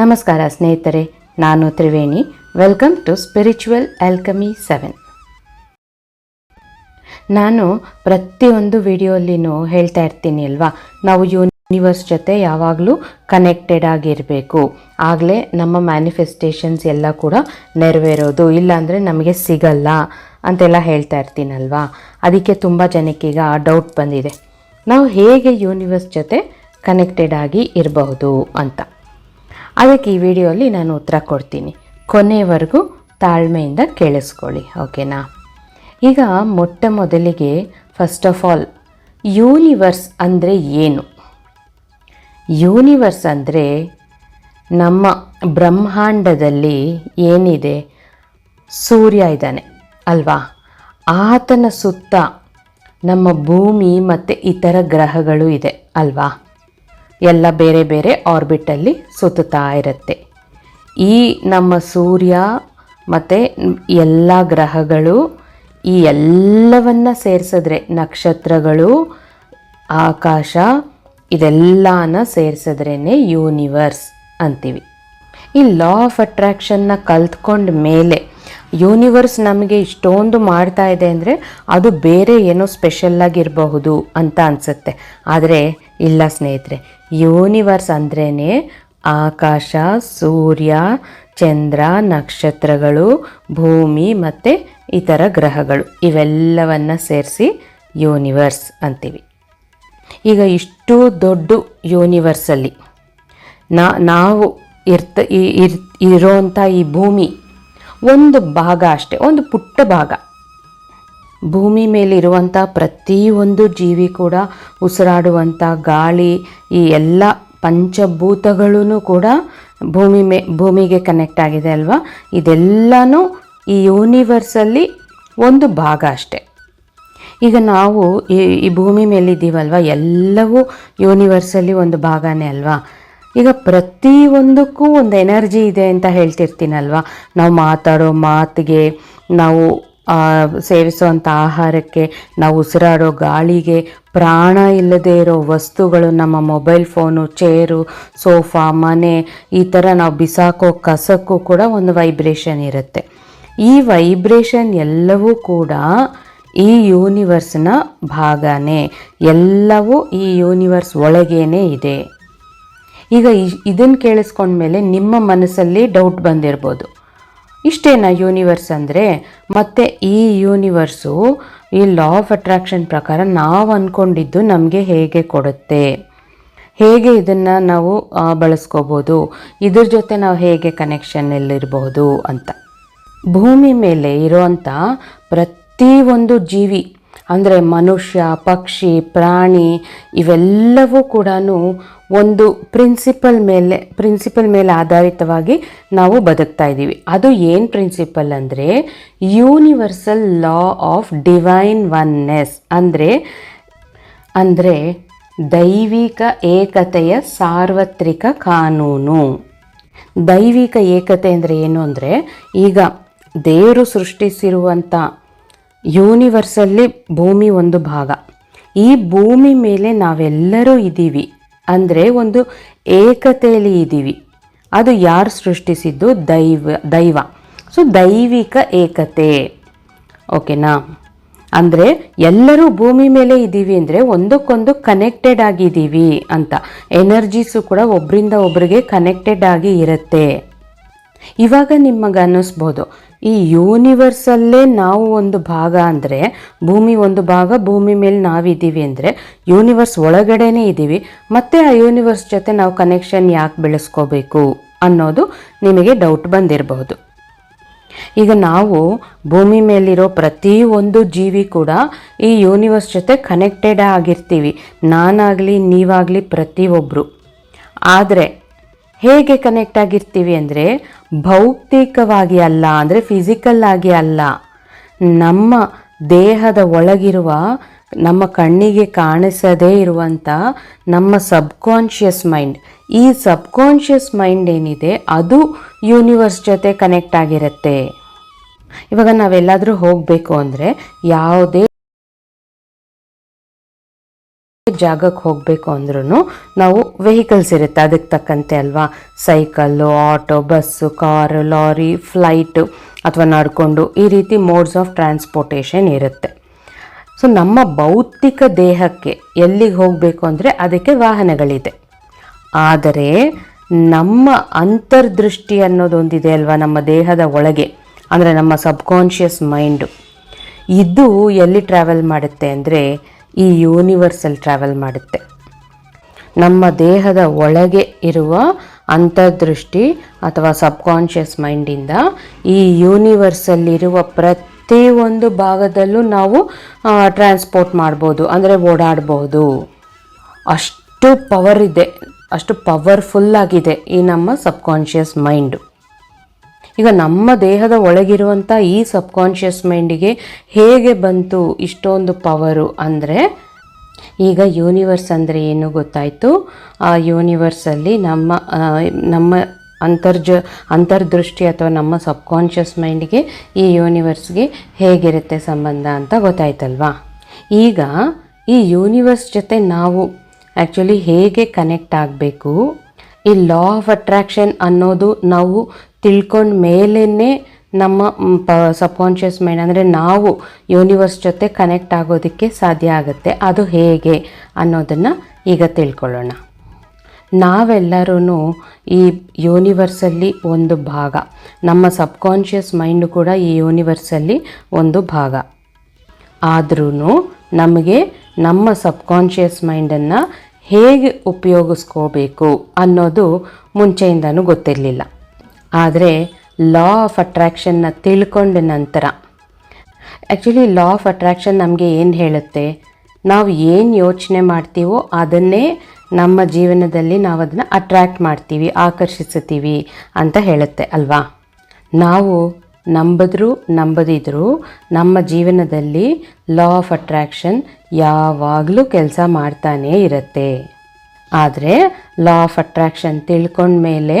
ನಮಸ್ಕಾರ ಸ್ನೇಹಿತರೆ, ನಾನು Triveni. Welcome to spiritual alchemy seven ನಾನು ಪ್ರತಿಯೊಂದು ವಿಡಿಯೋಲ್ಲಿನೂ ಹೇಳ್ತಾ ಇರ್ತೀನಿ ಅಲ್ವಾ? ನಾವು ಯೂನಿವರ್ಸ್ ಜೊತೆ ಯಾವಾಗಲೂ ಕನೆಕ್ಟೆಡ್ ಆಗಿರಬೇಕು. ಆಗಲೇ ನಮ್ಮ ಮ್ಯಾನಿಫೆಸ್ಟೇಷನ್ಸ್ ಎಲ್ಲ ಕೂಡ ನೆರವೇರೋದು, ಇಲ್ಲಾಂದರೆ ನಮಗೆ ಸಿಗಲ್ಲ ಅಂತೆಲ್ಲ ಹೇಳ್ತಾ ಇರ್ತೀನಲ್ವಾ ಅದಕ್ಕೆ ತುಂಬ ಜನಕ್ಕೀಗ ಡೌಟ್ ಬಂದಿದೆ. ನಾವು ಹೇಗೆ ಯೂನಿವರ್ಸ್ ಜೊತೆ ಕನೆಕ್ಟೆಡ್ ಆಗಿ ಇರಬಹುದು ಅಂತ. ಅದಕ್ಕೆ ಈ ವಿಡಿಯೋಲಿ ನಾನು ಉತ್ತರ ಕೊಡ್ತೀನಿ. ಕೊನೆಯವರೆಗೂ ತಾಳ್ಮೆಯಿಂದ ಕೇಳಿಸ್ಕೊಳ್ಳಿ, ಓಕೆನಾ? ಈಗ ಮೊಟ್ಟ ಮೊದಲಿಗೆ ಫಸ್ಟ್ ಆಫ್ ಆಲ್ ಯೂನಿವರ್ಸ್ ಅಂದರೆ ಏನು? ಯೂನಿವರ್ಸ್ ಅಂದರೆ ನಮ್ಮ ಬ್ರಹ್ಮಾಂಡದಲ್ಲಿ ಏನಿದೆ? ಸೂರ್ಯ ಇದ್ದಾನೆ, ಅಲ್ವಾ? ಆತನ ಸುತ್ತ ನಮ್ಮ ಭೂಮಿ ಮತ್ತು ಇತರ ಗ್ರಹಗಳು ಇದೆ, ಅಲ್ವಾ? ಎಲ್ಲ ಬೇರೆ ಬೇರೆ ಆರ್ಬಿಟಲ್ಲಿ ಸುತ್ತುತ್ತಾ ಇರುತ್ತೆ. ಈ ನಮ್ಮ ಸೂರ್ಯ ಮತ್ತು ಎಲ್ಲ ಗ್ರಹಗಳು ಈ ಎಲ್ಲವನ್ನ ಸೇರಿಸಿದ್ರೆ ನಕ್ಷತ್ರಗಳು, ಆಕಾಶ, ಇದೆಲ್ಲನ ಸೇರಿಸಿದ್ರೇ ಯೂನಿವರ್ಸ್ ಅಂತೀವಿ. ಈ ಲಾ ಆಫ್ ಅಟ್ರ್ಯಾಕ್ಷನ್ನ ಕಲ್ತ್ಕೊಂಡ ಮೇಲೆ ಯೂನಿವರ್ಸ್ ನಮಗೆ ಇಷ್ಟೊಂದು ಮಾಡ್ತಾ ಇದೆ ಅಂದರೆ ಅದು ಬೇರೆ ಏನೋ ಸ್ಪೆಷಲ್ಲಾಗಿರಬಹುದು ಅಂತ ಅನಿಸುತ್ತೆ. ಆದರೆ ಇಲ್ಲ ಸ್ನೇಹಿತರೆ, ಯೂನಿವರ್ಸ್ ಅಂದ್ರೇ ಆಕಾಶ, ಸೂರ್ಯ, ಚಂದ್ರ, ನಕ್ಷತ್ರಗಳು, ಭೂಮಿ ಮತ್ತು ಇತರ ಗ್ರಹಗಳು. ಇವೆಲ್ಲವನ್ನ ಸೇರಿಸಿ ಯೂನಿವರ್ಸ್ ಅಂತೀವಿ. ಈಗ ಇಷ್ಟು ದೊಡ್ಡ ಯೂನಿವರ್ಸಲ್ಲಿ ನಾವು ಇರ್ತ ಇರ್, ಇರೋಂಥ ಈ ಭೂಮಿ ಒಂದು ಭಾಗ ಅಷ್ಟೇ, ಒಂದು ಪುಟ್ಟ ಭಾಗ. ಭೂಮಿ ಮೇಲಿರುವಂಥ ಪ್ರತಿಯೊಂದು ಜೀವಿ ಕೂಡ ಉಸಿರಾಡುವಂಥ ಗಾಳಿ, ಈ ಎಲ್ಲ ಪಂಚಭೂತಗಳೂ ಕೂಡ ಭೂಮಿ ಮೇ, ಭೂಮಿಗೆ ಕನೆಕ್ಟ್ ಆಗಿದೆ ಅಲ್ವಾ? ಇದೆಲ್ಲನೂ ಈ ಯೂನಿವರ್ಸಲ್ಲಿ ಒಂದು ಭಾಗ ಅಷ್ಟೆ. ಈಗ ನಾವು ಈ ಭೂಮಿ ಮೇಲಿದ್ದೀವಲ್ವ? ಎಲ್ಲವೂ ಯೂನಿವರ್ಸಲ್ಲಿ ಒಂದು ಭಾಗನೇ ಅಲ್ವಾ? ಈಗ ಪ್ರತಿಯೊಂದಕ್ಕೂ ಒಂದು ಎನರ್ಜಿ ಇದೆ ಅಂತ ಹೇಳ್ತಿರ್ತೀನಲ್ವ? ನಾವು ಮಾತಾಡೋ ಮಾತಿಗೆ, ನಾವು ಸೇವಿಸುವಂಥ ಆಹಾರಕ್ಕೆ, ನಾವು ಉಸಿರಾಡೋ ಗಾಳಿಗೆ, ಪ್ರಾಣ ಇಲ್ಲದೇ ಇರೋ ವಸ್ತುಗಳು, ನಮ್ಮ ಮೊಬೈಲ್ ಫೋನು, ಚೇರು, ಸೋಫಾ, ಮನೆ, ಈ ಥರ ನಾವು ಬಿಸಾಕೋ ಕಸಕ್ಕೂ ಕೂಡ ಒಂದು ವೈಬ್ರೇಷನ್ ಇರುತ್ತೆ. ಈ ವೈಬ್ರೇಷನ್ ಎಲ್ಲವೂ ಕೂಡ ಈ ಯೂನಿವರ್ಸ್ನ ಭಾಗನೇ. ಎಲ್ಲವೂ ಈ ಯೂನಿವರ್ಸ್ ಒಳಗೇನೆ ಇದೆ. ಈಗ ಇದನ್ನು ಕೇಳಿಸ್ಕೊಂಡ್ಮೇಲೆ ನಿಮ್ಮ ಮನಸ್ಸಲ್ಲಿ ಡೌಟ್ ಬಂದಿರ್ಬೋದು. ಇಷ್ಟೇನಾ ಯೂನಿವರ್ಸ್ ಅಂದರೆ? ಮತ್ತೆ ಈ ಯೂನಿವರ್ಸು ಈ ಲಾ ಆಫ್ ಅಟ್ರಾಕ್ಷನ್ ಪ್ರಕಾರ ನಾವು ಅಂದ್ಕೊಂಡಿದ್ದು ನಮಗೆ ಹೇಗೆ ಕೊಡುತ್ತೆ? ಹೇಗೆ ಇದನ್ನು ನಾವು ಬಳಸ್ಕೋಬೋದು? ಇದ್ರ ಜೊತೆ ನಾವು ಹೇಗೆ ಕನೆಕ್ಷನ್ನಲ್ಲಿರಬಹುದು ಅಂತ. ಭೂಮಿ ಮೇಲೆ ಇರೋವಂಥ ಪ್ರತಿಯೊಂದು ಜೀವಿ ಅಂದರೆ ಮನುಷ್ಯ, ಪಕ್ಷಿ, ಪ್ರಾಣಿ ಇವೆಲ್ಲವೂ ಕೂಡ ಒಂದು ಪ್ರಿನ್ಸಿಪಲ್ ಮೇಲೆ ಪ್ರಿನ್ಸಿಪಲ್ ಮೇಲೆ ಆಧಾರಿತವಾಗಿ ನಾವು ಬದುಕ್ತಾ ಇದ್ದೀವಿ. ಅದು ಏನು ಪ್ರಿನ್ಸಿಪಲ್ ಅಂದರೆ universal law of divine oneness ಅಂದರೆ ಅಂದರೆ ದೈವಿಕ ಏಕತೆಯ ಸಾರ್ವತ್ರಿಕ ಕಾನೂನು. ದೈವಿಕ ಏಕತೆ ಅಂದರೆ ಏನು ಅಂದರೆ ಈಗ ದೇವರು ಸೃಷ್ಟಿಸಿರುವಂಥ ಯೂನಿವರ್ಸಲ್ಲಿ ಭೂಮಿ ಒಂದು ಭಾಗ. ಈ ಭೂಮಿ ಮೇಲೆ ನಾವೆಲ್ಲರೂ ಇದ್ದೀವಿ. ಅಂದರೆ ಒಂದು ಏಕತೆಯಲ್ಲಿ ಇದ್ದೀವಿ. ಅದು ಯಾರು ಸೃಷ್ಟಿಸಿದ್ದು? ದೈವ ದೈವ. ಸೊ, ದೈವಿಕ ಏಕತೆ. ಓಕೆನಾ? ಅಂದರೆ ಎಲ್ಲರೂ ಭೂಮಿ ಮೇಲೆ ಇದ್ದೀವಿ ಅಂದರೆ ಒಂದಕ್ಕೊಂದು ಕನೆಕ್ಟೆಡ್ ಆಗಿದ್ದೀವಿ ಅಂತ. ಎನರ್ಜೀಸು ಕೂಡ ಒಬ್ಬರಿಂದ ಒಬ್ಬರಿಗೆ ಕನೆಕ್ಟೆಡ್ ಆಗಿ ಇರುತ್ತೆ. ಇವಾಗ ನಿಮಗೆ ಅನ್ನಿಸ್ಬೋದು ಈ ಯೂನಿವರ್ಸಲ್ಲೇ ನಾವು ಒಂದು ಭಾಗ ಅಂದರೆ ಭೂಮಿ ಒಂದು ಭಾಗ, ಭೂಮಿ ಮೇಲೆ ನಾವಿದ್ದೀವಿ ಅಂದರೆ ಯೂನಿವರ್ಸ್ ಒಳಗಡೆನೇ ಇದ್ದೀವಿ ಮತ್ತೆ ಆ ಯೂನಿವರ್ಸ್ ಜೊತೆ ನಾವು ಕನೆಕ್ಷನ್ ಯಾಕೆ ಬೆಳೆಸ್ಕೋಬೇಕು ಅನ್ನೋದು ನಿಮಗೆ ಡೌಟ್ ಬಂದಿರಬಹುದು. ಈಗ ನಾವು ಭೂಮಿ ಮೇಲಿರೋ ಪ್ರತಿಯೊಂದು ಜೀವಿ ಕೂಡ ಈ ಯೂನಿವರ್ಸ್ ಜೊತೆ ಕನೆಕ್ಟೆಡ್ ಆಗಿರ್ತೀವಿ. ನಾನಾಗಲಿ, ನೀವಾಗಲಿ ಪ್ರತಿಯೊಬ್ಬರು ಆದರೆ ಹೇಗೆ ಕನೆಕ್ಟ್ ಆಗಿರ್ತೀವಿ ಅಂದರೆ ಭೌತಿಕವಾಗಿ ಅಲ್ಲ, ಅಂದರೆ ಫಿಸಿಕಲ್ ಆಗಿ ಅಲ್ಲ. ನಮ್ಮ ದೇಹದ ಒಳಗಿರುವ, ನಮ್ಮ ಕಣ್ಣಿಗೆ ಕಾಣಿಸದೇ ಇರುವಂಥ ನಮ್ಮ ಸಬ್ಕಾನ್ಷಿಯಸ್ ಮೈಂಡ್ ಈ ಸಬ್ಕಾನ್ಷಿಯಸ್ ಮೈಂಡ್ ಏನಿದೆ, ಅದು ಯೂನಿವರ್ಸ್ ಜೊತೆ ಕನೆಕ್ಟ್ ಆಗಿರುತ್ತೆ. ಇವಾಗ ನಾವೆಲ್ಲಾದರೂ ಹೋಗಬೇಕು ಅಂದರೆ ಯಾವುದೇ ಜಾಗಕ್ಕೆ ಹೋಗಬೇಕು ಅಂದ್ರೂ ನಾವು ವೆಹಿಕಲ್ಸ್ ಇರುತ್ತೆ. ಅದಕ್ಕೆ ತಕ್ಕಂತೆ ಅಲ್ವಾ? Cycle, auto, bus, car, lorry flight ಅಥವಾ ನಡ್ಕೊಂಡು ಈ ರೀತಿ ಮೋಡ್ಸ್ ಆಫ್ ಟ್ರಾನ್ಸ್ಪೋರ್ಟೇಷನ್ ಇರುತ್ತೆ. ಸೊ ನಮ್ಮ ಭೌತಿಕ ದೇಹಕ್ಕೆ ಎಲ್ಲಿಗೆ ಹೋಗಬೇಕು ಅಂದರೆ ಅದಕ್ಕೆ ವಾಹನಗಳಿದೆ. ಆದರೆ ನಮ್ಮ ಅಂತರ್ದೃಷ್ಟಿ ಅನ್ನೋದೊಂದಿದೆ ಅಲ್ವಾ ನಮ್ಮ ದೇಹದ ಒಳಗೆ? ಅಂದರೆ ನಮ್ಮ ಸಬ್ಕಾನ್ಷಿಯಸ್ ಮೈಂಡು ಇದು ಎಲ್ಲಿ ಟ್ರಾವೆಲ್ ಮಾಡುತ್ತೆ ಅಂದರೆ ಈ ಯೂನಿವರ್ಸಲ್ಲಿ ಟ್ರಾವೆಲ್ ಮಾಡುತ್ತೆ. ನಮ್ಮ ದೇಹದ ಒಳಗೆ ಇರುವ ಅಂತರ್ದೃಷ್ಟಿ ಅಥವಾ ಸಬ್ಕಾನ್ಷಿಯಸ್ ಮೈಂಡಿಂದ ಈ ಯೂನಿವರ್ಸಲ್ಲಿರುವ ಪ್ರತಿಯೊಂದು ಭಾಗದಲ್ಲೂ ನಾವು ಟ್ರಾನ್ಸ್ಪೋರ್ಟ್ ಮಾಡ್ಬೋದು, ಅಂದರೆ ಓಡಾಡ್ಬೋದು. ಅಷ್ಟು ಪವರ್ ಇದೆ, ಅಷ್ಟು ಪವರ್ಫುಲ್ ಆಗಿದೆ ಈ ನಮ್ಮ ಸಬ್ಕಾನ್ಷಿಯಸ್ ಮೈಂಡು ಈಗ ನಮ್ಮ ದೇಹದ ಒಳಗಿರುವಂಥ ಈ ಸಬ್ಕಾನ್ಷಿಯಸ್ ಮೈಂಡಿಗೆ ಹೇಗೆ ಬಂತು ಇಷ್ಟೊಂದು ಪವರು ಅಂದರೆ ಈಗ ಯೂನಿವರ್ಸ್ ಅಂದರೆ ಏನು ಗೊತ್ತಾಯಿತು? ಆ ಯೂನಿವರ್ಸಲ್ಲಿ ನಮ್ಮ ನಮ್ಮ ಅಂತರ್ಜ, ಅಂತರ್ದೃಷ್ಟಿ ಅಥವಾ ನಮ್ಮ ಸಬ್ಕಾನ್ಷಿಯಸ್ ಮೈಂಡಿಗೆ ಈ ಯೂನಿವರ್ಸ್ಗೆ ಹೇಗಿರುತ್ತೆ ಸಂಬಂಧ ಅಂತ ಗೊತ್ತಾಯ್ತಲ್ವಾ? ಈಗ ಈ ಯೂನಿವರ್ಸ್ ಜೊತೆ ನಾವು ಆ್ಯಕ್ಚುಲಿ ಹೇಗೆ ಕನೆಕ್ಟ್ ಆಗಬೇಕು? ಈ ಲಾ ಆಫ್ ಅಟ್ರಾಕ್ಷನ್ ಅನ್ನೋದು ನಾವು ತಿಳ್ಕೊಂಡ ಮೇಲೇ ನಮ್ಮ ಪ, ಸಬ್ಕಾನ್ಷಿಯಸ್ ಮೈಂಡ್ ಅಂದರೆ ನಾವು ಯೂನಿವರ್ಸ್ ಜೊತೆ ಕನೆಕ್ಟ್ ಆಗೋದಕ್ಕೆ ಸಾಧ್ಯ ಆಗುತ್ತೆ. ಅದು ಹೇಗೆ ಅನ್ನೋದನ್ನು ಈಗ ತಿಳ್ಕೊಳ್ಳೋಣ. ನಾವೆಲ್ಲರೂ ಈ ಯೂನಿವರ್ಸಲ್ಲಿ ಒಂದು ಭಾಗ. ನಮ್ಮ ಸಬ್ಕಾನ್ಷಿಯಸ್ ಮೈಂಡು ಕೂಡ ಈ ಯೂನಿವರ್ಸಲ್ಲಿ ಒಂದು ಭಾಗ. ಆದ್ರೂ ನಮಗೆ ನಮ್ಮ ಸಬ್ಕಾನ್ಷಿಯಸ್ ಮೈಂಡನ್ನು ಹೇಗೆ ಉಪಯೋಗಿಸ್ಕೋಬೇಕು ಅನ್ನೋದು ಮುಂಚೆಯಿಂದನೂ ಗೊತ್ತಿರಲಿಲ್ಲ. ಆದರೆ ಲಾ ಆಫ್ ಅಟ್ರ್ಯಾಕ್ಷನ್ನ ತಿಳ್ಕೊಂಡ ನಂತರ. ಆ್ಯಕ್ಚುಲಿ ಲಾ ಆಫ್ ಅಟ್ರ್ಯಾಕ್ಷನ್ ನಮಗೆ ಏನು ಹೇಳುತ್ತೆ? ನಾವು ಏನು ಯೋಚನೆ ಮಾಡ್ತೀವೋ ಅದನ್ನೇ ನಮ್ಮ ಜೀವನದಲ್ಲಿ ನಾವು ಅದನ್ನು ಅಟ್ರ್ಯಾಕ್ಟ್ ಮಾಡ್ತೀವಿ ಆಕರ್ಷಿಸುತ್ತೀವಿ ಅಂತ ಹೇಳುತ್ತೆ ಅಲ್ವಾ? ನಾವು ನಂಬಿದ್ರು ನಂಬದಿದ್ರು ನಮ್ಮ ಜೀವನದಲ್ಲಿ ಲಾ ಆಫ್ ಅಟ್ರ್ಯಾಕ್ಷನ್ ಯಾವಾಗಲೂ ಕೆಲಸ ಮಾಡ್ತಾನೇ ಇರುತ್ತೆ. ಆದರೆ ಲಾ ಆಫ್ ಅಟ್ರ್ಯಾಕ್ಷನ್ ತಿಳ್ಕೊಂಡ್ಮೇಲೆ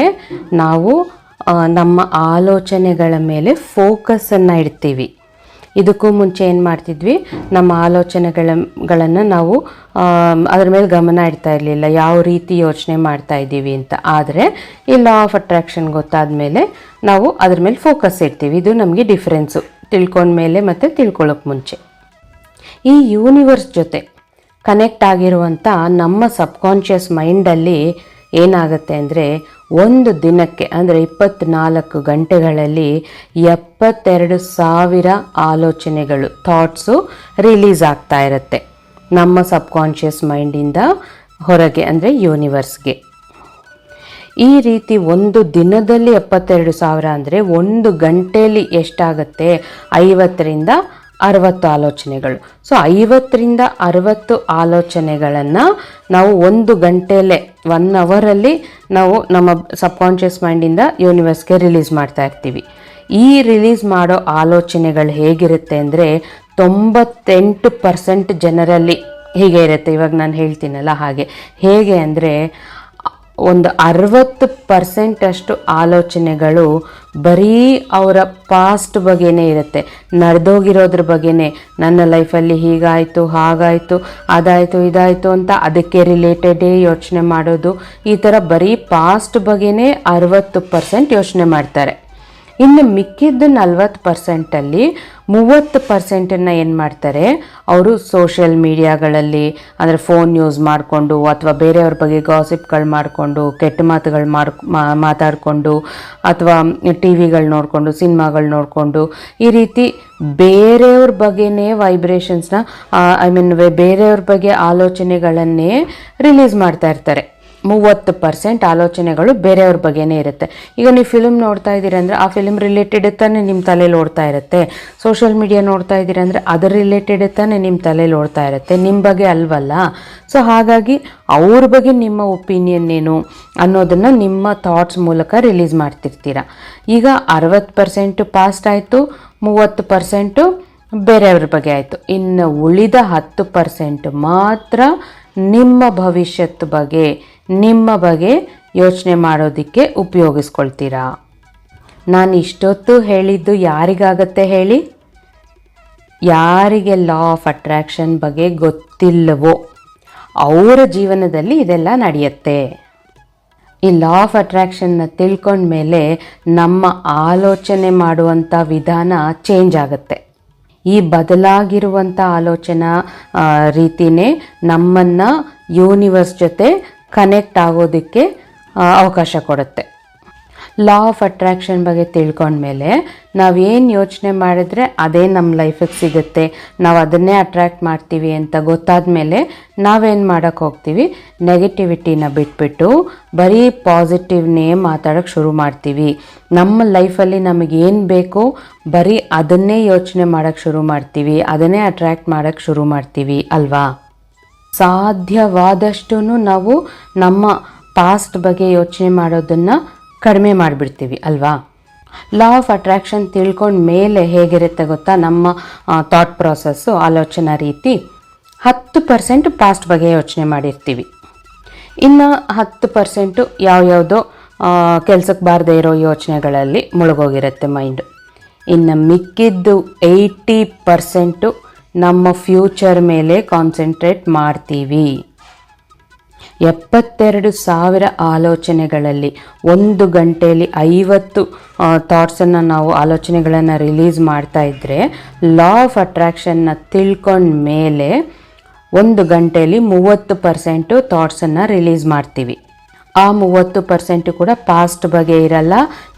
ನಾವು ಆ, ನಮ್ಮ ಆಲೋಚನೆಗಳ ಮೇಲೆ ಫೋಕಸನ್ನು ಇಡ್ತೀವಿ. ಇದಕ್ಕೂ ಮುಂಚೆ ಏನು ಮಾಡ್ತಿದ್ವಿ? ನಮ್ಮ ಆಲೋಚನೆಗಳ, ಗಳನ್ನು ನಾವು ಅದ್ರ ಮೇಲೆ ಗಮನ ಇಡ್ತಾ ಇರಲಿಲ್ಲ. ಯಾವ ರೀತಿ ಯೋಚನೆ ಮಾಡ್ತಾ ಇದ್ದೀವಿ ಅಂತ. ಆದರೆ, ಈ ಲಾ ಆಫ್ ಅಟ್ರಾಕ್ಷನ್ ಗೊತ್ತಾದ ಮೇಲೆ ನಾವು ಅದ್ರ ಮೇಲೆ ಫೋಕಸ್ ಇಡ್ತೀವಿ. ಇದು ನಮಗೆ ಡಿಫ್ರೆನ್ಸು ತಿಳ್ಕೊಂಡ್ಮೇಲೆ ಮತ್ತು ತಿಳ್ಕೊಳ್ಳೋಕೆ ಮುಂಚೆ. ಈ ಯೂನಿವರ್ಸ್ ಜೊತೆ ಕನೆಕ್ಟ್ ಆಗಿರುವಂಥ ನಮ್ಮ ಸಬ್ಕಾನ್ಷಿಯಸ್ ಮೈಂಡಲ್ಲಿ ಏನಾಗುತ್ತೆ ಅಂದರೆ ಒಂದು ದಿನಕ್ಕೆ, ಅಂದರೆ ಇಪ್ಪತ್ನಾಲ್ಕು ಗಂಟೆಗಳಲ್ಲಿ ಎಪ್ಪತ್ತೆರಡು ಸಾವಿರ ಆಲೋಚನೆಗಳು ಥಾಟ್ಸು ರಿಲೀಸ್ ಆಗ್ತಾ ಇರುತ್ತೆ ನಮ್ಮ ಸಬ್ಕಾನ್ಷಿಯಸ್ ಮೈಂಡಿಂದ ಹೊರಗೆ, ಅಂದರೆ ಯೂನಿವರ್ಸ್ಗೆ ಈ ರೀತಿ ಒಂದು ದಿನದಲ್ಲಿ ಎಪ್ಪತ್ತೆರಡು ಸಾವಿರ ಅಂದರೆ ಒಂದು ಗಂಟೆಯಲ್ಲಿ ಎಷ್ಟಾಗುತ್ತೆ? ಐವತ್ತರಿಂದ ಅರವತ್ತು ಆಲೋಚನೆಗಳು. ಸೊ ಐವತ್ತರಿಂದ ಅರವತ್ತು ಆಲೋಚನೆಗಳನ್ನು ನಾವು ಒಂದು ಗಂಟೆಯಲ್ಲೇ ಒನ್ ಅವರಲ್ಲಿ ನಾವು ನಮ್ಮ ಸಬ್ಕಾನ್ಷಿಯಸ್ ಮೈಂಡಿಂದ ಯೂನಿವರ್ಸ್ಗೆ ರಿಲೀಸ್ ಮಾಡ್ತಾ ಇರ್ತೀವಿ. ಈ ರಿಲೀಸ್ ಮಾಡೋ ಆಲೋಚನೆಗಳು ಹೇಗಿರುತ್ತೆ ಅಂದರೆ, ತೊಂಬತ್ತೆಂಟು ಪರ್ಸೆಂಟ್ ಜನರಲ್ಲಿ ಹೀಗೆ ಇರುತ್ತೆ. ಇವಾಗ ನಾನು ಹೇಳ್ತೀನಲ್ಲ ಹಾಗೆ. ಹೇಗೆ ಅಂದರೆ ಒಂದು ಅರವತ್ತು ಪರ್ಸೆಂಟಷ್ಟು ಆಲೋಚನೆಗಳು ಬರೀ ಅವರ ಪಾಸ್ಟ್ ಬಗ್ಗೆನೇ ಇರುತ್ತೆ. ನಡೆದೋಗಿರೋದ್ರ ಬಗ್ಗೆನೇ, ನನ್ನ ಲೈಫಲ್ಲಿ ಹೀಗಾಯಿತು, ಹಾಗಾಯಿತು, ಅದಾಯಿತು, ಇದಾಯಿತು ಅಂತ ಅದಕ್ಕೆ ರಿಲೇಟೆಡೇ ಯೋಚನೆ ಮಾಡೋದು, ಈ ಥರ ಬರೀ ಪಾಸ್ಟ್ ಬಗ್ಗೆನೇ ಅರವತ್ತು ಪರ್ಸೆಂಟ್ ಯೋಚನೆ ಮಾಡ್ತಾರೆ. ಇನ್ನು ಮಿಕ್ಕಿದ್ದು ನಲ್ವತ್ತು ಪರ್ಸೆಂಟಲ್ಲಿ ಮೂವತ್ತು ಪರ್ಸೆಂಟನ್ನು ಏನು ಮಾಡ್ತಾರೆ, ಅವರು ಸೋಷಿಯಲ್ ಮೀಡಿಯಾಗಳಲ್ಲಿ ಅಂದರೆ ಫೋನ್ ಯೂಸ್ ಮಾಡಿಕೊಂಡು ಅಥವಾ ಬೇರೆಯವ್ರ ಬಗ್ಗೆ ಗಾಸಿಪ್ಗಳು ಮಾಡಿಕೊಂಡು, ಕೆಟ್ಟ ಮಾತುಗಳು ಮಾಡ್ ಮಾತಾಡಿಕೊಂಡು ಅಥವಾ ಟಿ ವಿಗಳು ನೋಡಿಕೊಂಡು ಸಿನಿಮಾಗಳು ನೋಡಿಕೊಂಡು ಈ ರೀತಿ ಬೇರೆಯವ್ರ ಬಗ್ಗೆನೇ ವೈಬ್ರೇಷನ್ಸ್ನ ಐ ಮೀನ್ ಬೇರೆಯವ್ರ ಬಗ್ಗೆ ಆಲೋಚನೆಗಳನ್ನೇ ರಿಲೀಸ್ ಮಾಡ್ತಾ ಇರ್ತಾರೆ. ಮೂವತ್ತು ಪರ್ಸೆಂಟ್ ಆಲೋಚನೆಗಳು ಬೇರೆಯವ್ರ ಬಗ್ಗೆನೇ ಇರುತ್ತೆ. ಈಗ ನೀವು ಫಿಲ್ಮ್ ನೋಡ್ತಾ ಇದ್ದೀರ ಅಂದರೆ ಆ ಫಿಲ್ಮ್ ರಿಲೇಟೆಡ್ ತಾನೇ ನಿಮ್ಮ ತಲೆಯಲ್ಲಿ ಓಡ್ತಾ ಇರುತ್ತೆ. ಸೋಷಿಯಲ್ ಮೀಡಿಯಾ ನೋಡ್ತಾ ಇದ್ದೀರ ಅಂದರೆ ಅದರ ರಿಲೇಟೆಡ್ ತಾನೇ ನಿಮ್ಮ ತಲೆಯಲ್ಲಿ ಓಡ್ತಾ ಇರುತ್ತೆ. ನಿಮ್ಮ ಬಗ್ಗೆ ಅಲ್ವಲ್ಲ. ಸೊ ಹಾಗಾಗಿ ಅವ್ರ ಬಗ್ಗೆ ನಿಮ್ಮ ಒಪಿನಿಯನ್ ಏನು ಅನ್ನೋದನ್ನು ನಿಮ್ಮ ಥಾಟ್ಸ್ ಮೂಲಕ ರಿಲೀಸ್ ಮಾಡ್ತಿರ್ತೀರ. ಈಗ ಅರವತ್ತು ಪರ್ಸೆಂಟು ಪಾಸ್ಟ್ ಆಯಿತು, ಮೂವತ್ತು ಪರ್ಸೆಂಟು ಬೇರೆಯವ್ರ ಬಗ್ಗೆ ಆಯಿತು. ಇನ್ನು ಉಳಿದ ಹತ್ತು ಪರ್ಸೆಂಟ್ ಮಾತ್ರ ನಿಮ್ಮ ಭವಿಷ್ಯತ್ ಬಗ್ಗೆ ನಿಮ್ಮ ಬಗ್ಗೆ ಯೋಚನೆ ಮಾಡೋದಕ್ಕೆ ಉಪಯೋಗಿಸ್ಕೊಳ್ತೀರಾ? ನಾನು ಇಷ್ಟೊತ್ತು ಹೇಳಿದ್ದು ಯಾರಿಗಾಗತ್ತೆ ಹೇಳಿ? ಯಾರಿಗೆ ಲಾ ಆಫ್ ಅಟ್ರಾಕ್ಷನ್ ಬಗ್ಗೆ ಗೊತ್ತಿಲ್ಲವೋ, ಅವರ ಜೀವನದಲ್ಲಿ ಇದೆಲ್ಲ ನಡೆಯುತ್ತೆ. ಈ ಲಾ ಆಫ್ ಅಟ್ರಾಕ್ಷನ್ನ ತಿಳ್ಕೊಂಡ್ಮೇಲೆ ನಮ್ಮ ಆಲೋಚನೆ ಮಾಡುವಂಥ ವಿಧಾನ ಚೇಂಜ್ ಆಗುತ್ತೆ. ಈ ಬದಲಾಗಿರುವಂಥ ಆಲೋಚನಾ ರೀತಿನೇ ನಮ್ಮನ್ನು ಯೂನಿವರ್ಸ್ ಜೊತೆ ಕನೆಕ್ಟ್ ಆಗೋದಕ್ಕೆ ಅವಕಾಶ ಕೊಡುತ್ತೆ. ಲಾ ಆಫ್ ಅಟ್ರಾಕ್ಷನ್ ಬಗ್ಗೆ ತಿಳ್ಕೊಂಡ್ಮೇಲೆ ನಾವೇನು ಯೋಚನೆ ಮಾಡಿದ್ರೆ ಅದೇ ನಮ್ಮ ಲೈಫಿಗೆ ಸಿಗುತ್ತೆ. ನಾವು ಅದನ್ನೇ ಅಟ್ರ್ಯಾಕ್ಟ್ ಮಾಡ್ತೀವಿ ಅಂತ ಗೊತ್ತಾದ ಮೇಲೆ ನಾವೇನು ಮಾಡೋಕ್ಕೆ ಹೋಗ್ತೀವಿ? ನೆಗೆಟಿವಿಟಿನ ಬಿಟ್ಬಿಟ್ಟು ಬರೀ ಪಾಸಿಟಿವ್ನೇ ಮಾತಾಡೋಕ್ಕೆ ಶುರು ಮಾಡ್ತೀವಿ. ನಮ್ಮ ಲೈಫಲ್ಲಿ ನಮಗೇನು ಬೇಕು ಬರೀ ಅದನ್ನೇ ಯೋಚನೆ ಮಾಡೋಕ್ಕೆ ಶುರು ಮಾಡ್ತೀವಿ. ಅದನ್ನೇ ಅಟ್ರ್ಯಾಕ್ಟ್ ಮಾಡೋಕ್ಕೆ ಶುರು ಮಾಡ್ತೀವಿ, ಅಲ್ವಾ? ಸಾಧ್ಯವಾದಷ್ಟು ನಾವು ನಮ್ಮ ಪಾಸ್ಟ್ ಬಗ್ಗೆ ಯೋಚನೆ ಮಾಡೋದನ್ನು ಕಡಿಮೆ ಮಾಡಿಬಿಡ್ತೀವಿ, ಅಲ್ವಾ? ಲಾ ಆಫ್ ಅಟ್ರಾಕ್ಷನ್ ತಿಳ್ಕೊಂಡ ಮೇಲೆ ಹೇಗಿರುತ್ತೆ ಗೊತ್ತಾ? ನಮ್ಮ ಥಾಟ್ ಪ್ರಾಸೆಸ್ಸು ಆಲೋಚನಾ ರೀತಿ ಹತ್ತು ಪರ್ಸೆಂಟ್ ಪಾಸ್ಟ್ ಬಗ್ಗೆ ಯೋಚನೆ ಮಾಡಿರ್ತೀವಿ. ಇನ್ನು ಹತ್ತು ಪರ್ಸೆಂಟು ಯಾವ್ಯಾವುದೋ ಕೆಲಸಕ್ಕೆ ಬಾರದೇ ಇರೋ ಯೋಚನೆಗಳಲ್ಲಿ ಮುಳುಗೋಗಿರುತ್ತೆ ಮೈಂಡು ಇನ್ನು ಮಿಕ್ಕಿದ್ದು ಏಯ್ಟಿ ಪರ್ಸೆಂಟು ನಮ್ಮ ಫ್ಯೂಚರ್ ಮೇಲೆ ಕಾನ್ಸಂಟ್ರೇಟ್ ಮಾಡ್ತೀವಿ. ಎಪ್ಪತ್ತೆರಡು ಸಾವಿರ ಆಲೋಚನೆಗಳಲ್ಲಿ ಒಂದು ಗಂಟೆಯಲ್ಲಿ ಐವತ್ತು ಥಾಟ್ಸನ್ನು ನಾವು ಆಲೋಚನೆಗಳನ್ನು ರಿಲೀಸ್ ಮಾಡ್ತಾ ಇದ್ದರೆ ಲಾ ಆಫ್ ಅಟ್ರಾಕ್ಷನ್ನ ತಿಳ್ಕೊಂಡ ಮೇಲೆ ಒಂದು ಗಂಟೆಯಲ್ಲಿ ಮೂವತ್ತು ಪರ್ಸೆಂಟು ಥಾಟ್ಸನ್ನು ರಿಲೀಸ್ ಮಾಡ್ತೀವಿ. ಆ ಮೂವತ್ತು ಪರ್ಸೆಂಟು ಕೂಡ ಪಾಸ್ಟ್ ಬಗ್ಗೆ ಇರಲ್ಲ,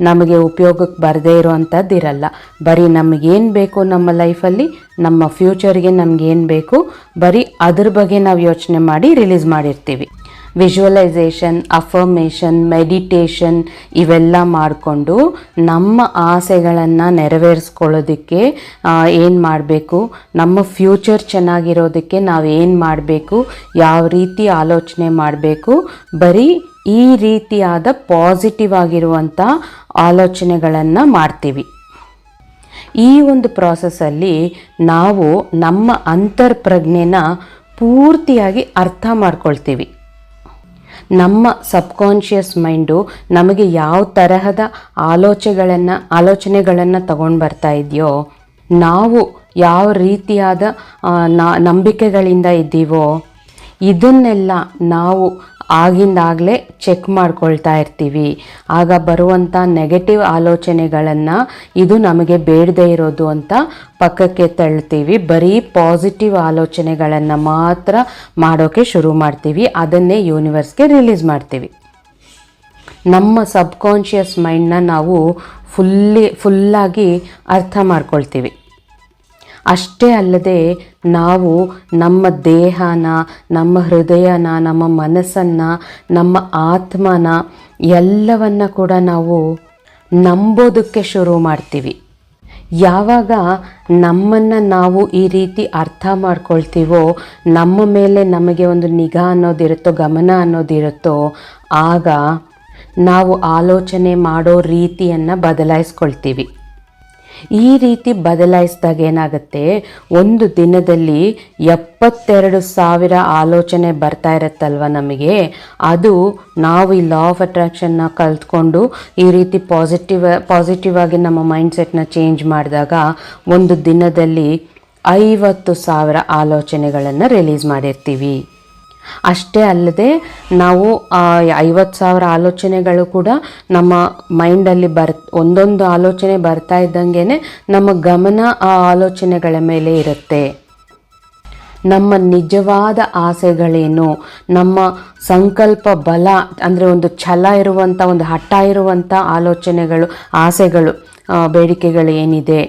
ನಮಗೆ ಉಪಯೋಗಕ್ಕೆ ಬರದೇ ಇರೋವಂಥದ್ದು ಇರಲ್ಲ. ಬರೀ ನಮಗೇನು ಬೇಕು ನಮ್ಮ ಲೈಫಲ್ಲಿ ನಮ್ಮ ಫ್ಯೂಚರ್ಗೆ ನಮಗೇನು ಬೇಕು, ಬರೀ ಅದ್ರ ಬಗ್ಗೆ ನಾವು ಯೋಚನೆ ಮಾಡಿ ರಿಲೀಸ್ ಮಾಡಿರ್ತೀವಿ. ವಿಜುವಲೈಸೇಷನ್ ಅಫರ್ಮೇಷನ್ ಮೆಡಿಟೇಷನ್ ಇವೆಲ್ಲ ಮಾಡಿಕೊಂಡು ನಮ್ಮ ಆಸೆಗಳನ್ನು ನೆರವೇರಿಸ್ಕೊಳ್ಳೋದಕ್ಕೆ ಏನು ಮಾಡಬೇಕು, ನಮ್ಮ ಫ್ಯೂಚರ್ ಚೆನ್ನಾಗಿರೋದಕ್ಕೆ ನಾವು ಏನು ಮಾಡಬೇಕು, ಯಾವ ರೀತಿ ಆಲೋಚನೆ ಮಾಡಬೇಕು, ಬರೀ ಈ ರೀತಿಯಾದ ಪಾಸಿಟಿವ್ ಆಗಿರುವಂಥ ಆಲೋಚನೆಗಳನ್ನು ಮಾಡ್ತೀವಿ. ಈ ಒಂದು ಪ್ರಾಸೆಸ್ಸಲ್ಲಿ ನಾವು ನಮ್ಮ ಅಂತರ್ಪ್ರಜ್ಞೆನ ಪೂರ್ತಿಯಾಗಿ ಅರ್ಥ ಮಾಡ್ಕೊಳ್ತೀವಿ. ನಮ್ಮ ಸಬ್ಕಾನ್ಷಿಯಸ್ ಮೈಂಡು ನಮಗೆ ಯಾವ ತರಹದ ಆಲೋಚನೆಗಳನ್ನು ಆಲೋಚನೆಗಳನ್ನು ತಗೊಂಡು ಬರ್ತಾ ಇದೆಯೋ, ನಾವು ಯಾವ ರೀತಿಯಾದ ನಂಬಿಕೆಗಳಿಂದ ಇದ್ದೀವೋ, ಇದನ್ನೆಲ್ಲ ನಾವು ಆಗಿಂದಾಗಲೇ ಚೆಕ್ ಮಾಡ್ಕೊಳ್ತಾ ಇರ್ತೀವಿ. ಆಗ ಬರುವಂಥ ನೆಗೆಟಿವ್ ಆಲೋಚನೆಗಳನ್ನು ಇದು ನಮಗೆ ಬೇಡದೇ ಇರೋದು ಅಂತ ಪಕ್ಕಕ್ಕೆ ತಳ್ತೀವಿ. ಬರೀ ಪಾಸಿಟಿವ್ ಆಲೋಚನೆಗಳನ್ನು ಮಾತ್ರ ಮಾಡೋಕ್ಕೆ ಶುರು ಮಾಡ್ತೀವಿ. ಅದನ್ನೇ ಯೂನಿವರ್ಸ್ಗೆ ರಿಲೀಸ್ ಮಾಡ್ತೀವಿ. ನಮ್ಮ ಸಬ್ಕಾನ್ಷಿಯಸ್ ಮೈಂಡನ್ನ ನಾವು ಫುಲ್ಲಿ ಫುಲ್ಲಾಗಿ ಅರ್ಥ ಮಾಡ್ಕೊಳ್ತೀವಿ. ಅಷ್ಟೇ ಅಲ್ಲದೆ ನಾವು ನಮ್ಮ ದೇಹನ, ನಮ್ಮ ಹೃದಯನ, ನಮ್ಮ ಮನಸ್ಸನ್ನು, ನಮ್ಮ ಆತ್ಮನ ಎಲ್ಲವನ್ನ ಕೂಡ ನಾವು ನಂಬೋದಕ್ಕೆ ಶುರು ಮಾಡ್ತೀವಿ. ಯಾವಾಗ ನಮ್ಮನ್ನು ನಾವು ಈ ರೀತಿ ಅರ್ಥ ಮಾಡ್ಕೊಳ್ತೀವೋ, ನಮ್ಮ ಮೇಲೆ ನಮಗೆ ಒಂದು ನಿಗಾ ಅನ್ನೋದಿರುತ್ತೋ, ಗಮನ ಅನ್ನೋದಿರುತ್ತೋ, ಆಗ ನಾವು ಆಲೋಚನೆ ಮಾಡೋ ರೀತಿಯನ್ನು ಬದಲಾಯಿಸ್ಕೊಳ್ತೀವಿ. ಈ ರೀತಿ ಬದಲಾಯಿಸಿದಾಗ ಏನಾಗುತ್ತೆ? ಒಂದು ದಿನದಲ್ಲಿ ಎಪ್ಪತ್ತೆರಡು ಸಾವಿರ ಆಲೋಚನೆ ಬರ್ತಾ ಇರುತ್ತಲ್ವ ನಮಗೆ? ಅದು ನಾವು ಈ ಲಾ ಆಫ್ ಅಟ್ರಾಕ್ಷನ್ನ ಕಲ್ತ್ಕೊಂಡು ಈ ರೀತಿ ಪಾಸಿಟಿವ್ ಪಾಸಿಟಿವ್ ಆಗಿ ನಮ್ಮ ಮೈಂಡ್ಸೆಟ್ನ ಚೇಂಜ್ ಮಾಡಿದಾಗ ಒಂದು ದಿನದಲ್ಲಿ ಐವತ್ತು ಸಾವಿರ ಆಲೋಚನೆಗಳನ್ನು ರಿಲೀಸ್ ಮಾಡಿರ್ತೀವಿ. ಅಷ್ಟೇ ಅಲ್ಲದೆ ನಾವು ಐವತ್ತು ಸಾವಿರ ಆಲೋಚನೆಗಳು ಕೂಡ ನಮ್ಮ ಮೈಂಡಲ್ಲಿ ಬರ್, ಒಂದೊಂದು ಆಲೋಚನೆ ಬರ್ತಾ ಇದ್ದಂಗೆ ನಮ್ಮ ಗಮನ ಆ ಆಲೋಚನೆಗಳ ಮೇಲೆ ಇರುತ್ತೆ. ನಮ್ಮ ನಿಜವಾದ ಆಸೆಗಳೇನು? ನಮ್ಮ ಸಂಕಲ್ಪ ಬಲ, ಅಂದರೆ ಒಂದು ಛಲ ಇರುವಂಥ ಒಂದು ಹಠ ಇರುವಂಥ ಆಲೋಚನೆಗಳು, ಆಸೆಗಳು ಬೇಡಿಕೆಗಳು ಏನಿದೆ?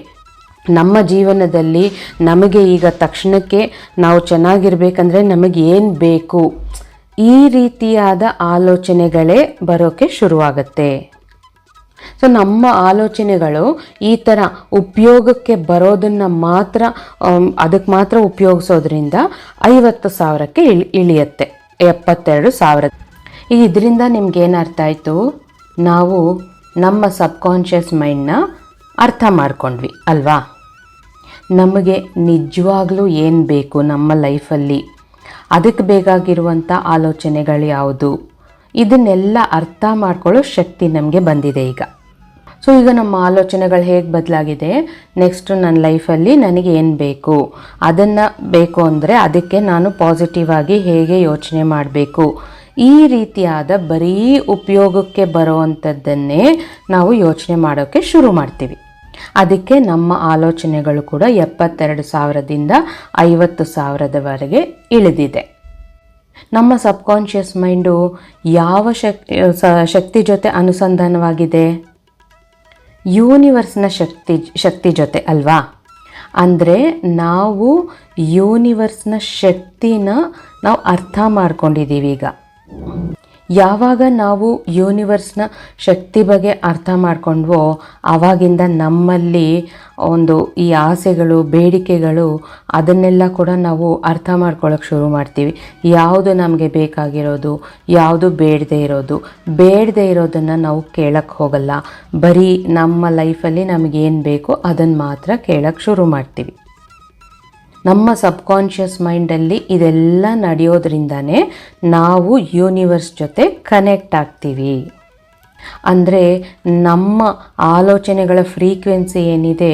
ನಮ್ಮ ಜೀವನದಲ್ಲಿ ನಮಗೆ ಈಗ ತಕ್ಷಣಕ್ಕೆ ನಾವು ಚೆನ್ನಾಗಿರ್ಬೇಕಂದ್ರೆ ನಮಗೆ ಏನು ಬೇಕು? ಈ ರೀತಿಯಾದ ಆಲೋಚನೆಗಳೇ ಬರೋಕ್ಕೆ ಶುರುವಾಗುತ್ತೆ. ಸೊ ನಮ್ಮ ಆಲೋಚನೆಗಳು ಈ ಥರ ಉಪಯೋಗಕ್ಕೆ ಬರೋದನ್ನು ಮಾತ್ರ ಅದಕ್ಕೆ ಮಾತ್ರ ಉಪಯೋಗಿಸೋದ್ರಿಂದ ಐವತ್ತು ಸಾವಿರಕ್ಕೆ ಇಳಿ, ಇಳಿಯುತ್ತೆ. ಎಪ್ಪತ್ತೆರಡು ಸಾವಿರ. ಈಗ ಇದರಿಂದ ನಿಮ್ಗೇನು ಅರ್ಥ ಆಯಿತು? ನಾವು ನಮ್ಮ ಸಬ್ಕಾನ್ಷಿಯಸ್ ಮೈಂಡ್ನ ಅರ್ಥ ಮಾಡ್ಕೊಂಡ್ವಿ, ಅಲ್ವಾ? ನಮಗೆ ನಿಜವಾಗ್ಲೂ ಏನು ಬೇಕು ನಮ್ಮ ಲೈಫಲ್ಲಿ? ಅದಕ್ಕೆ ಬೇಕಾಗಿರುವಂಥ ಆಲೋಚನೆಗಳು ಯಾವುದು? ಇದನ್ನೆಲ್ಲ ಅರ್ಥ ಮಾಡ್ಕೊಳ್ಳೋ ಶಕ್ತಿ ನಮಗೆ ಬಂದಿದೆ ಈಗ. ಸೊ ಈಗ ನಮ್ಮ ಆಲೋಚನೆಗಳು ಹೇಗೆ ಬದಲಾಗಿದೆ? ನೆಕ್ಸ್ಟು ನನ್ನ ಲೈಫಲ್ಲಿ ನನಗೆ ಏನು ಬೇಕು? ಅದನ್ನು ಬೇಕು ಅಂದರೆ ಅದಕ್ಕೆ ನಾನು ಪಾಸಿಟಿವ್ ಆಗಿ ಹೇಗೆ ಯೋಚನೆ ಮಾಡಬೇಕು? ಈ ರೀತಿಯಾದ ಬರೀ ಉಪಯೋಗಕ್ಕೆ ಬರುವಂಥದ್ದನ್ನೇ ನಾವು ಯೋಚನೆ ಮಾಡೋಕ್ಕೆ ಶುರು ಮಾಡ್ತೀವಿ. ಅದಕ್ಕೆ ನಮ್ಮ ಆಲೋಚನೆಗಳು ಕೂಡ ಎಪ್ಪತ್ತೆರಡು ಸಾವಿರದಿಂದ ಐವತ್ತು ಸಾವಿರದವರೆಗೆ ಇಳಿದಿದೆ. ನಮ್ಮ ಸಬ್ಕಾನ್ಷಿಯಸ್ ಮೈಂಡು ಯಾವ ಶಕ್ತಿ ಶಕ್ತಿ ಜೊತೆ ಅನುಸಂಧಾನವಾಗಿದೆ? ಯೂನಿವರ್ಸ್ನ ಶಕ್ತಿ ಶಕ್ತಿ ಜೊತೆ ಅಲ್ವಾ? ಅಂದರೆ ನಾವು ಯೂನಿವರ್ಸ್ನ ಶಕ್ತಿನ ನಾವು ಅರ್ಥ ಮಾಡ್ಕೊಂಡಿದ್ದೀವಿ ಈಗ ಯಾವಾಗ ನಾವು ಯೂನಿವರ್ಸ್ನ ಶಕ್ತಿ ಬಗ್ಗೆ ಅರ್ಥ ಮಾಡ್ಕೊಂಡ್ವೋ ಆವಾಗಿಂದ ನಮ್ಮಲ್ಲಿ ಒಂದು ಈ ಆಸೆಗಳು, ಬೇಡಿಕೆಗಳು, ಅದನ್ನೆಲ್ಲ ಕೂಡ ನಾವು ಅರ್ಥ ಮಾಡ್ಕೊಳ್ಳೋಕೆ ಶುರು ಮಾಡ್ತೀವಿ. ಯಾವುದು ನಮಗೆ ಬೇಕಾಗಿರೋದು, ಯಾವುದು ಬೇಡದೇ ಇರೋದು, ಬೇಡದೇ ಇರೋದನ್ನು ನಾವು ಕೇಳಕ್ಕೆ ಹೋಗಲ್ಲ. ಬರೀ ನಮ್ಮ ಲೈಫಲ್ಲಿ ನಮಗೇನು ಬೇಕೋ ಅದನ್ನು ಮಾತ್ರ ಕೇಳೋಕ್ಕೆ ಶುರು ಮಾಡ್ತೀವಿ. ನಮ್ಮ ಸಬ್ಕಾನ್ಷಿಯಸ್ ಮೈಂಡಲ್ಲಿ ಇದೆಲ್ಲ ನಡೆಯೋದ್ರಿಂದನೇ ನಾವು ಯೂನಿವರ್ಸ್ ಜೊತೆ ಕನೆಕ್ಟ್ ಆಗ್ತೀವಿ. ಅಂದರೆ ನಮ್ಮ ಆಲೋಚನೆಗಳ ಫ್ರೀಕ್ವೆನ್ಸಿ ಏನಿದೆ,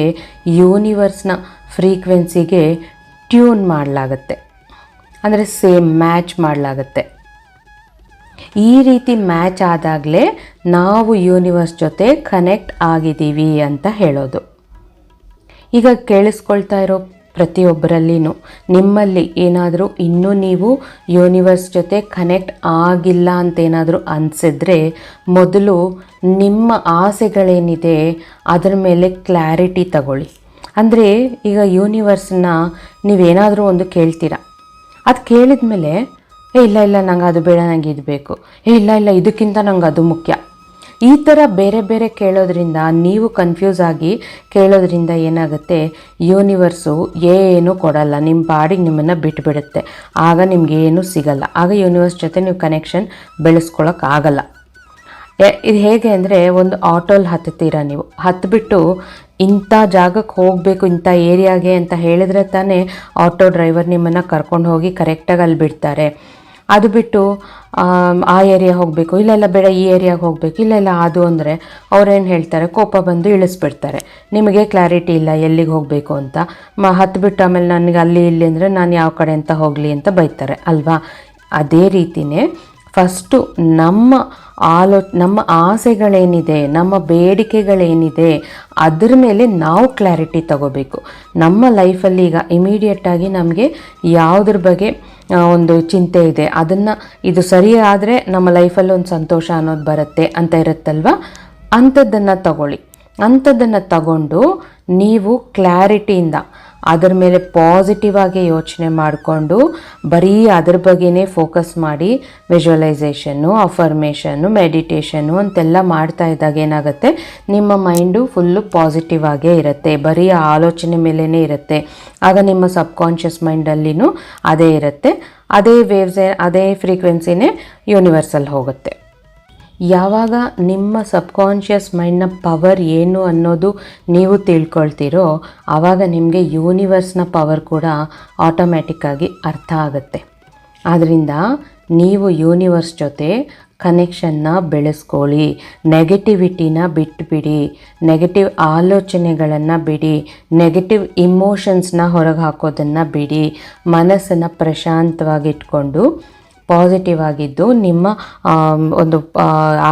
ಯೂನಿವರ್ಸ್ನ ಫ್ರೀಕ್ವೆನ್ಸಿಗೆ ಟ್ಯೂನ್ ಮಾಡಲಾಗತ್ತೆ. ಅಂದರೆ ಸೇಮ್ ಮ್ಯಾಚ್ ಮಾಡಲಾಗತ್ತೆ. ಈ ರೀತಿ ಮ್ಯಾಚ್ ಆದಾಗಲೇ ನಾವು ಯೂನಿವರ್ಸ್ ಜೊತೆ ಕನೆಕ್ಟ್ ಆಗಿದ್ದೀವಿ ಅಂತ ಹೇಳೋದು. ಈಗ ಕೇಳಿಸ್ಕೊಳ್ತಾ ಇರೋ ಪ್ರತಿಯೊಬ್ಬರಲ್ಲಿನೂ. ನಿಮ್ಮಲ್ಲಿ ಏನಾದರೂ ಇನ್ನೂ ನೀವು ಯೂನಿವರ್ಸ್ ಜೊತೆ ಕನೆಕ್ಟ್ ಆಗಿಲ್ಲ ಅಂತ ಏನಾದರೂ ಅನಿಸಿದ್ರೆ ಮೊದಲು ನಿಮ್ಮ ಆಸೆಗಳೇನಿದೆ ಅದರ ಮೇಲೆ ಕ್ಲಾರಿಟಿ ತಗೊಳ್ಳಿ. ಅಂದರೆ ಈಗ ಯೂನಿವರ್ಸನ್ನ ನೀವೇನಾದರೂ ಒಂದು ಕೇಳ್ತೀರಾ? ಅದು ಕೇಳಿದ ಮೇಲೆ ಏ ಇಲ್ಲ ಇಲ್ಲ ನಂಗೆ ಅದು ಬೇಡ ನಂಗೆ ಇದು ಬೇಕು. ಏ ಇಲ್ಲ ಇಲ್ಲ ಇದಕ್ಕಿಂತ ನಂಗೆ ಅದು ಮುಖ್ಯ. ಈ ಥರ ಬೇರೆ ಬೇರೆ ಕೇಳೋದ್ರಿಂದ, ನೀವು ಕನ್ಫ್ಯೂಸ್ ಆಗಿ ಕೇಳೋದ್ರಿಂದ ಏನಾಗುತ್ತೆ? ಯೂನಿವರ್ಸು ಏನು ಕೊಡಲ್ಲ. ನಿಮ್ಮ ಬಾಡಿಗೆ ನಿಮ್ಮನ್ನು ಬಿಟ್ಬಿಡುತ್ತೆ. ಆಗ ನಿಮ್ಗೆ ಏನು ಸಿಗಲ್ಲ. ಆಗ ಯೂನಿವರ್ಸ್ ಜೊತೆ ನೀವು ಕನೆಕ್ಷನ್ ಬೆಳೆಸ್ಕೊಳಕ್ಕಾಗಲ್ಲ ಎ- ಇದು ಹೇಗೆ ಅಂದರೆ, ಒಂದು ಆಟೋಲ್ಲಿ ಹತ್ತುತ್ತೀರಾ ನೀವು? ಹತ್ಬಿಟ್ಟು ಇಂಥ ಜಾಗಕ್ಕೆ ಹೋಗಬೇಕು, ಇಂಥ ಏರಿಯಾಗೆ ಅಂತ ಹೇಳಿದ್ರೆ ತಾನೇ ಆಟೋ ಡ್ರೈವರ್ ನಿಮ್ಮನ್ನು ಕರ್ಕೊಂಡು ಹೋಗಿ ಕರೆಕ್ಟಾಗಿ ಅಲ್ಲಿ ಬಿಡ್ತಾರೆ. ಅದು ಬಿಟ್ಟು ಆ ಏರಿಯಾ ಹೋಗಬೇಕು, ಇಲ್ಲೆಲ್ಲ ಇಲ್ಲ ಬೇಡ, ಈ ಏರಿಯಾಗೆ ಹೋಗಬೇಕು, ಇಲ್ಲೆಲ್ಲ ಇಲ್ಲ ಅದು ಅಂದರೆ ಅವ್ರೇನು ಹೇಳ್ತಾರೆ, ಕೋಪ ಬಂದು ಇಳಿಸ್ಬಿಡ್ತಾರೆ. ನಿಮಗೆ ಕ್ಲಾರಿಟಿ ಇಲ್ಲ, ಎಲ್ಲಿಗೆ ಹೋಗಬೇಕು ಅಂತ. ಮ, ಹತ್ತು ಬಿಟ್ಟು ಆಮೇಲೆ ನನಗೆ ಅಲ್ಲಿ ಇಲ್ಲಿ ಅಂದರೆ ನಾನು ಯಾವ ಕಡೆ ಅಂತ ಹೋಗಲಿ ಅಂತ ಬೈತಾರೆ, ಅಲ್ವಾ? ಅದೇ ರೀತಿಯೇ ಫಸ್ಟು ನಮ್ಮ ಆಲೋ, ನಮ್ಮ ಆಸೆಗಳೇನಿದೆ, ನಮ್ಮ ಬೇಡಿಕೆಗಳೇನಿದೆ, ಅದ್ರ ಮೇಲೆ ನಾವು ಕ್ಲಾರಿಟಿ ತಗೋಬೇಕು. ನಮ್ಮ ಲೈಫಲ್ಲಿ ಈಗ ಇಮಿಡಿಯೇಟಾಗಿ ನಮಗೆ ಯಾವುದ್ರ ಬಗ್ಗೆ ಒಂದು ಚಿಂತೆ ಇದೆ, ಅದನ್ನು ಇದು ಸರಿ ಆದರೆ ನಮ್ಮ ಲೈಫಲ್ಲಿ ಒಂದು ಸಂತೋಷ ಅನ್ನೋದು ಬರುತ್ತೆ ಅಂತ ಇರುತ್ತಲ್ವ? ಅಂಥದ್ದನ್ನು ತಗೊಳ್ಳಿ. ಅಂಥದ್ದನ್ನು ತಗೊಂಡು ನೀವು ಕ್ಲಾರಿಟಿಯಿಂದ ಅದರ ಮೇಲೆ ಪಾಸಿಟಿವ್ ಆಗಿ ಯೋಚನೆ ಮಾಡಿಕೊಂಡು ಬರೀ ಅದ್ರ ಬಗ್ಗೆನೇ ಫೋಕಸ್ ಮಾಡಿ ವಿಜುವಲೈಸೇಷನ್ನು ಅಫರ್ಮೇಷನ್ನು ಮೆಡಿಟೇಷನ್ನು ಅಂತೆಲ್ಲ ಮಾಡ್ತಾ ಇದ್ದಾಗ ಏನಾಗುತ್ತೆ? ನಿಮ್ಮ ಮೈಂಡು ಫುಲ್ಲು ಪಾಸಿಟಿವ್ ಆಗೇ ಇರುತ್ತೆ. ಬರೀ ಆಲೋಚನೆ ಮೇಲೇ ಇರುತ್ತೆ. ಆಗ ನಿಮ್ಮ ಸಬ್ಕಾನ್ಷಿಯಸ್ ಮೈಂಡಲ್ಲಿನೂ ಅದೇ ಇರುತ್ತೆ. ಅದೇ ವೇವ್ಸ್ ಅದೇ ಫ್ರೀಕ್ವೆನ್ಸಿನೇ ಯೂನಿವರ್ಸಲ್ಲಿ ಹೋಗುತ್ತೆ. ಯಾವಾಗ ನಿಮ್ಮ ಸಬ್ಕಾನ್ಷಿಯಸ್ ಮೈಂಡ್ನ ಪವರ್ ಏನು ಅನ್ನೋದು ನೀವು ತಿಳ್ಕೊಳ್ತೀರೋ ಆವಾಗ ನಿಮಗೆ ಯೂನಿವರ್ಸ್ನ ಪವರ್ ಕೂಡ ಆಟೋಮ್ಯಾಟಿಕ್ಕಾಗಿ ಅರ್ಥ ಆಗುತ್ತೆ. ಆದ್ದರಿಂದ ನೀವು ಯೂನಿವರ್ಸ್ ಜೊತೆ ಕನೆಕ್ಷನ್ನ ಬೆಳೆಸ್ಕೊಳ್ಳಿ, ನೆಗೆಟಿವಿಟಿನ ಬಿಟ್ಟುಬಿಡಿ ನೆಗೆಟಿವ್ ಆಲೋಚನೆಗಳನ್ನು ಬಿಡಿ, ನೆಗೆಟಿವ್ ಇಮೋಷನ್ಸ್ನ ಹೊರಗೆ ಹಾಕೋದನ್ನು ಬಿಡಿ, ಮನಸ್ಸನ್ನು ಪ್ರಶಾಂತವಾಗಿಟ್ಕೊಂಡು ಪಾಸಿಟಿವ್ ಆಗಿದ್ದು, ನಿಮ್ಮ ಒಂದು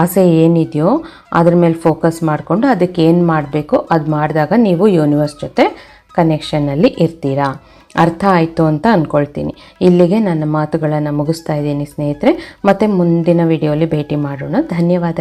ಆಸೆ ಏನಿದೆಯೋ ಅದ್ರ ಮೇಲೆ ಫೋಕಸ್ ಮಾಡಿಕೊಂಡು ಅದಕ್ಕೆ ಏನು ಮಾಡಬೇಕು, ಅದು ಮಾಡಿದಾಗ ನೀವು ಯೂನಿವರ್ಸ್ ಜೊತೆ ಕನೆಕ್ಷನ್ನಲ್ಲಿ ಇರ್ತೀರಾ. ಅರ್ಥ ಆಯಿತು ಅಂತ ಅಂದ್ಕೊಳ್ತೀನಿ ಇಲ್ಲಿಗೆ ನನ್ನ ಮಾತುಗಳನ್ನು ಮುಗಿಸ್ತಾ ಇದ್ದೀನಿ ಸ್ನೇಹಿತರೆ. ಮತ್ತು ಮುಂದಿನ ವಿಡಿಯೋಲಿ ಭೇಟಿ ಮಾಡೋಣ. ಧನ್ಯವಾದ